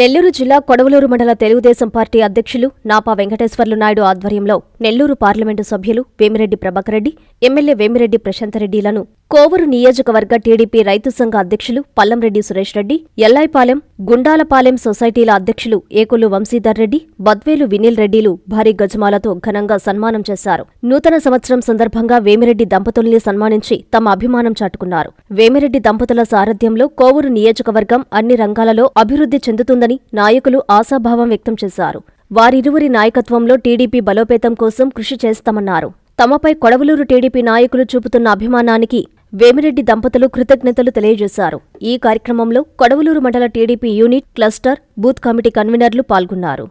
నెల్లూరు జిల్లా కొడవలూరు మండల తెలుగుదేశం పార్టీ అధ్యక్షులు నాపా వెంకటేశ్వర్లు నాయుడు ఆధ్వర్యంలో నెల్లూరు పార్లమెంటు సభ్యులు వేమిరెడ్డి ప్రభాకర్ రెడ్డి ఎమ్మెల్యే వేమిరెడ్డి ప్రశాంతరెడ్డిలను కోవూరు నియోజకవర్గ టీడీపీ రైతు సంఘ అధ్యక్షులు పల్లంరెడ్డి సురేష్ రెడ్డి ఎల్లాయిపాలెం గుండాలపాలెం సొసైటీల అధ్యక్షులు ఏకులు వంశీధర్ రెడ్డి బద్వేలు వినిల్ రెడ్డిలు భారీ గజమాలతో ఘనంగా సన్మానం చేశారు. నూతన సంవత్సరం సందర్భంగా వేమిరెడ్డి దంపతుల్ని సన్మానించి తమ అభిమానం చాటుకున్నారు. వేమిరెడ్డి దంపతుల సారథ్యంలో కోవూరు నియోజకవర్గం అన్ని రంగాలలో అభివృద్ధి చెందుతుందని నాయకులు ఆశాభావం వ్యక్తం చేశారు. వారిరువురి నాయకత్వంలో టీడీపీ బలోపేతం కోసం కృషి చేస్తామన్నారు. తమపై కొడవలూరు టీడీపీ నాయకులు చూపుతున్న అభిమానానికి వేమిరెడ్డి దంపతులు కృతజ్ఞతలు తెలియజేశారు. ఈ కార్యక్రమంలో కొడవలూరు మండల TDP unit cluster booth committee కన్వీనర్లు పాల్గొన్నారు.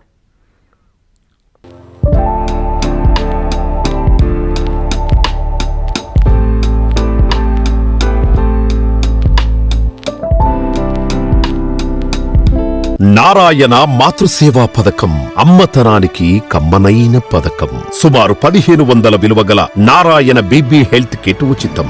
నారాయణ మాతృసేవా పథకం అమ్మతనానికి కమ్మనైన పథకం. సుమారు పదిహేను వందల విలువ గల నారాయణ బీబీ హెల్త్ కిట్ ఉచితం.